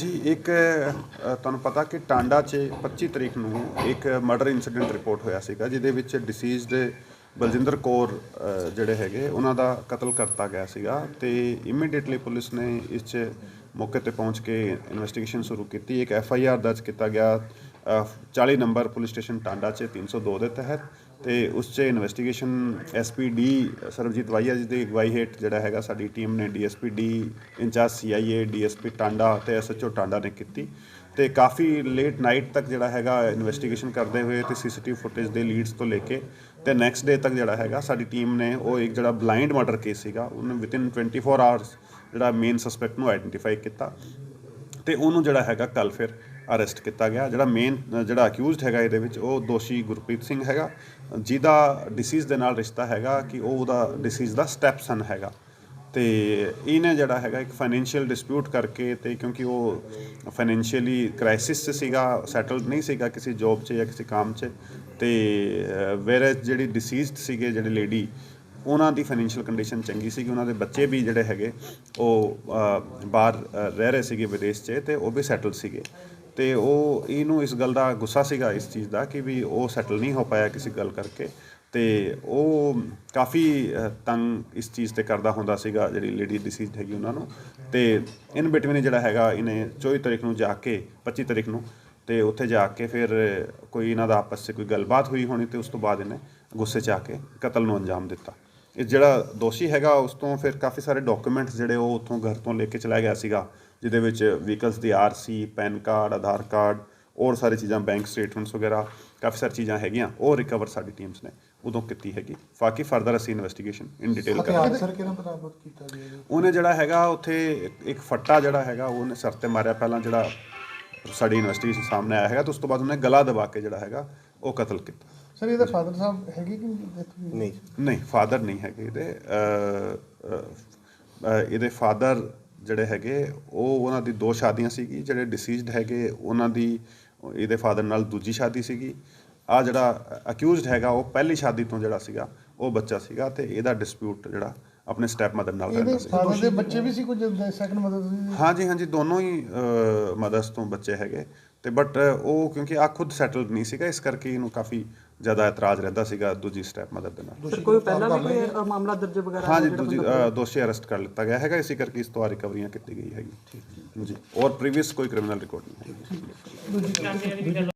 ਜੀ ਇੱਕ ਅ, ਤੁਹਾਨੂੰ ਪਤਾ ਕਿ ਟਾਂਡਾ 'ਚ 25 ਤਰੀਕ ਨੂੰ ਇੱਕ ਮਰਡਰ ਇਨਸੀਡੈਂਟ ਰਿਪੋਰਟ ਹੋਇਆ ਸੀਗਾ ਜਿਹਦੇ ਵਿੱਚ ਡਿਸੀਜ਼ਡ ਬਲਜਿੰਦਰ ਕੌਰ ਅ, ਜਿਹੜੇ ਹੈਗੇ ਉਹਨਾਂ ਦਾ ਕਤਲ ਕਰਤਾ ਗਿਆ ਸੀਗਾ ਤੇ ਇਮੀਡੀਏਟਲੀ ਪੁਲਿਸ ਨੇ ਇਸ 'ਚ ਮੌਕੇ ਤੇ ਪਹੁੰਚ ਕੇ ਇਨਵੈਸਟੀਗੇਸ਼ਨ ਸ਼ੁਰੂ ਕੀਤੀ। ਇੱਕ ਐਫ ਆਈ ਆਰ ਦਰਜ ਕੀਤਾ ਗਿਆ ਅ, 40 ਨੰਬਰ ਪੁਲਿਸ ਸਟੇਸ਼ਨ ਟਾਂਡਾ 'ਚ 302 ਦੇ ਤਹਿਤ। ਤੇ ਉਸ 'ਚ ਇਨਵੈਸਟੀਗੇਸ਼ਨ ਐਸਪੀਡੀ ਸਰਬਜੀਤ ਵਾਈਆ ਜੀ ਦੀ ਅਗਵਾਈ ਹੇਠ ਜਿਹੜਾ ਹੈਗਾ ਸਾਡੀ ਟੀਮ ਨੇ DSP D incharge CIA DSP Tanda ਤੇ ਐਸਐਚਓ ਟਾਂਡਾ ਨੇ ਕੀਤੀ। ਤੇ ਕਾਫੀ ਲੇਟ ਨਾਈਟ ਤੱਕ ਜਿਹੜਾ ਹੈਗਾ ਇਨਵੈਸਟੀਗੇਸ਼ਨ ਕਰਦੇ ਹੋਏ ਤੇ ਸੀਸੀਟੀਵੀ ਫੁਟੇਜ ਦੇ ਲੀਡਸ ਤੋਂ ਲੈ ਕੇ ਤੇ ਨੈਕਸਟ ਡੇ ਤੱਕ ਜਿਹੜਾ ਹੈਗਾ ਸਾਡੀ ਟੀਮ ਨੇ ਉਹ ਇੱਕ ਜਿਹੜਾ ਬਲਾਈਂਡ ਮਰਡਰ ਕੇਸ ਸੀਗਾ, ਉਹਨੂੰ ਵਿਦਿਨ 24 ਆਵਰਸ ਜਿਹੜਾ ਮੇਨ ਸਸਪੈਕਟ ਨੂੰ ਆਈਡੈਂਟੀਫਾਈ ਕੀਤਾ ਤੇ ਉਹਨੂੰ ਜਿਹੜਾ ਹੈਗਾ ਕੱਲ ਫਿਰ ਅਰੈਸਟ ਕੀਤਾ ਗਿਆ। ਜਿਹੜਾ ਮੇਨ ਜਿਹੜਾ ਅਕਿਊਜ਼ਡ ਹੈਗਾ ਇਹਦੇ ਵਿੱਚ, ਉਹ ਦੋਸ਼ੀ ਗੁਰਪ੍ਰੀਤ ਸਿੰਘ ਹੈਗਾ। ਜਿਹਦਾ ਡਿਸੀਜ਼ ਦੇ ਨਾਲ ਰਿਸ਼ਤਾ ਹੈਗਾ ਕਿ ਉਹ ਉਹਦਾ ਡਿਸੀਜ਼ ਦਾ ਸਟੈਪ ਸਨ ਹੈਗਾ। ਤੇ ਇਹਨੇ ਜਿਹੜਾ ਹੈਗਾ ਇੱਕ ਫਾਈਨੈਂਸ਼ੀਅਲ ਡਿਸਪਿਊਟ ਕਰਕੇ ਤੇ ਕਿਉਂਕਿ ਉਹ ਫਾਈਨੈਂਸ਼ੀਅਲੀ ਕ੍ਰਾਈਸਿਸ 'ਚ ਸੀਗਾ ਸੈਟਲਡ ਨਹੀਂ ਸੀਗਾ ਕਿਸੇ ਜੌਬ 'ਚ ਜਾਂ ਕਿਸੇ ਕੰਮ 'ਚ, ਤੇ ਵੇਰ ਜਿਹੜੀ ਡਿਸੀਜ਼ਡ ਸੀਗੇ, ਜਿਹੜੇ ਲੇਡੀ ਉਹਨਾਂ ਦੀ ਫਾਈਨੈਂਸ਼ੀਅਲ ਕੰਡੀਸ਼ਨ ਚੰਗੀ ਸੀਗੀ। ਉਹਨਾਂ ਦੇ ਬੱਚੇ ਵੀ ਜਿਹੜੇ ਹੈਗੇ, ਉਹ ਬਾਹਰ ਰਹਿ ਰਹੇ ਸੀਗੇ ਵਿਦੇਸ਼ 'ਚ ਤੇ ਉਹ ਵੀ ਸੈਟਲ ਸੀਗੇ। ਤੇ ਉਹ ਇਹਨੂੰ ਇਸ ਗੱਲ ਦਾ ਗੁੱਸਾ ਸੀਗਾ ਇਸ ਚੀਜ਼ ਦਾ ਕਿ ਵੀ ਉਹ ਸੈਟਲ ਨਹੀਂ ਹੋ ਪਾਇਆ ਕਿਸੇ ਗੱਲ ਕਰਕੇ ਤੇ ਉਹ ਕਾਫੀ ਤੰਗ ਇਸ ਚੀਜ਼ ਤੇ ਕਰਦਾ ਹੁੰਦਾ ਸੀਗਾ, ਜਿਹੜੀ ਲੇਡੀ ਡਿਸੀਜ਼ ਹੈਗੀ ਉਹਨਾਂ ਨੂੰ। ਤੇ ਇਨ ਬਿਟਵੀਨ ਜਿਹੜਾ ਹੈਗਾ, ਇਹਨੇ 24 ਤਰੀਕ ਨੂੰ ਜਾ ਕੇ 25 ਤਰੀਕ ਨੂੰ, ਤੇ ਉੱਥੇ ਜਾ ਕੇ ਫਿਰ ਕੋਈ ਇਹਨਾਂ ਦਾ ਆਪਸ 'ਚ ਕੋਈ ਗੱਲਬਾਤ ਹੋਈ ਹੋਣੀ ਤੇ ਉਸ ਤੋਂ ਬਾਅਦ ਇਹਨੇ ਗੁੱਸੇ 'ਚ ਆ ਕੇ ਕਤਲ ਨੂੰ ਅੰਜਾਮ ਦਿੱਤਾ। ਇਹ ਜਿਹੜਾ ਦੋਸ਼ੀ ਹੈਗਾ, ਉਸ ਤੋਂ ਫਿਰ ਕਾਫੀ ਸਾਰੇ ਡਾਕੂਮੈਂਟਸ ਜਿਹੜੇ ਉਹ ਉੱਥੋਂ ਘਰ ਤੋਂ ਲੈ ਕੇ ਚਲਾ ਗਿਆ ਸੀਗਾ। ਜਿਹਦੇ ਵਿੱਚ ਵਹੀਕਲਸ ਦੀ RC PAN card Aadhaar card ਔਰ ਸਾਰੀ ਚੀਜ਼ਾਂ ਬੈਂਕ ਸਟੇਟਮੈਂਟਸ ਵਗੈਰਾ ਕਾਫੀ ਸਾਰੀ ਚੀਜ਼ਾਂ ਹੈਗੀਆਂ ਉਹ ਰਿਕਵਰ ਸਾਡੀ ਟੀਮਸ ਨੇ ਉਦੋਂ ਕੀਤੀ ਹੈਗੀ। ਬਾਕੀ ਫਰਦਰ ਅਸੀਂ ਇਨਵੈਸਟੀਗੇਸ਼ਨ ਇਨ ਡਿਟੇਲ ਕਰਾਂਗੇ। ਸਰ ਕਿਹਨਾਂ ਬਰਾਬਰ ਕੀਤਾ ਗਿਆ? ਉਹਨੇ ਜਿਹੜਾ ਹੈਗਾ ਉੱਥੇ ਇੱਕ- ਫੱਟਾ ਜਿਹੜਾ ਹੈਗਾ ਉਹਨੇ ਸਿਰ ਤੇ ਮਾਰਿਆ। ਪਹਿਲਾਂ ਜਿਹੜਾ ਸਾਡੀ ਇਨਵੈਸਟੀਗੇਸ਼ਨ ਸਾਹਮਣੇ ਆਇਆ ਹੈਗਾ ਤੇ ਉਸ ਤੋਂ ਬਾਅਦ ਉਹਨੇ ਗਲਾ ਦਬਾ ਕੇ ਜਿਹੜਾ ਹੈਗਾ ਉਹ ਕਤਲ ਕੀਤਾ। ਸਰ ਇਹਦਾ ਫਾਦਰ ਸਾਹਿਬ ਹੈਗੇ ਕਿ ਨਹੀਂ? ਨਹੀਂ ਫਾਦਰ ਨਹੀਂ ਹੈਗੇ ਇਹਦੇ। ਇਹਦੇ ਫਾਦਰ ਜਿਹੜੇ ਹੈਗੇ, ਉਹ ਉਹਨਾਂ ਦੀ ਦੋ ਸ਼ਾਦੀਆਂ ਸੀਗੀ, ਜਿਹੜੇ ਡਿਸੀਜ਼ਡ ਹੈਗੇ, ਉਹਨਾਂ ਦੀ, ਇਹਦੇ ਫਾਦਰ ਨਾਲ ਦੂਜੀ ਸ਼ਾਦੀ ਸੀਗੀ। ਆ ਜਿਹੜਾ ਅਕਿਊਜ਼ਡ ਹੈਗਾ, ਉਹ ਪਹਿਲੀ ਸ਼ਾਦੀ ਤੋਂ ਜਿਹੜਾ ਸੀਗਾ, ਉਹ ਬੱਚਾ ਸੀਗਾ ਤੇ ਇਹਦਾ ਡਿਸਪਿਊਟ ਜਿਹੜਾ ਆਪਣੇ ਸਟੈਪ ਮਦਰ ਨਾਲ ਰਹਿੰਦਾ ਸੀ। ਫਾਦਰ ਦੇ ਬੱਚੇ ਵੀ ਸੀ ਕੁਝ ਸੈਕੰਡ ਮਦਰ ਸੀ ਹਾਂਜੀ ਹਾਂਜੀ ਦੋਨੋਂ ਹੀ ਮਦਰਸ ਤੋਂ ਬੱਚੇ ਹੈਗੇ। ਤੇ ਬਟ ਉਹ ਕਿਉਂਕਿ ਆ ਖੁਦ ਸੈਟਲਡ ਨਹੀਂ ਸੀਗਾ ਇਸ ਕਰਕੇ ਇਹਨੂੰ ਕਾਫੀ ਜ਼ਿਆਦਾ ਇਤਰਾਜ਼ ਰਹਿੰਦਾ ਸੀਗਾ ਦੂਜੀ ਸਟੈਪ ਮਦਰ ਦੇ ਨਾਲ। ਕੋਈ ਪਹਿਲਾਂ ਵੀ ਕੋਈ ਮਾਮਲਾ ਦਰਜ ਵਗੈਰਾ ਹਾਂਜੀ ਦੂਜੀ ਦੋਸ਼ੀ ਅਰੈਸਟ ਕਰ ਲਿੱਤਾ ਗਿਆ ਹੈਗਾ ਇਸੇ ਕਰਕੇ ਇਸ ਤੋਂ ਆ ਰਿਕਵਰੀਆਂ ਕੀਤੀ ਗਈ ਹੈਗੀ। ਜੀ ਔਰ ਪ੍ਰੀਵੀਅਸ ਕੋਈ ਕ੍ਰਿਮੀਨਲ ਰਿਕਾਰਡ ਨਹੀਂ ਹੈ।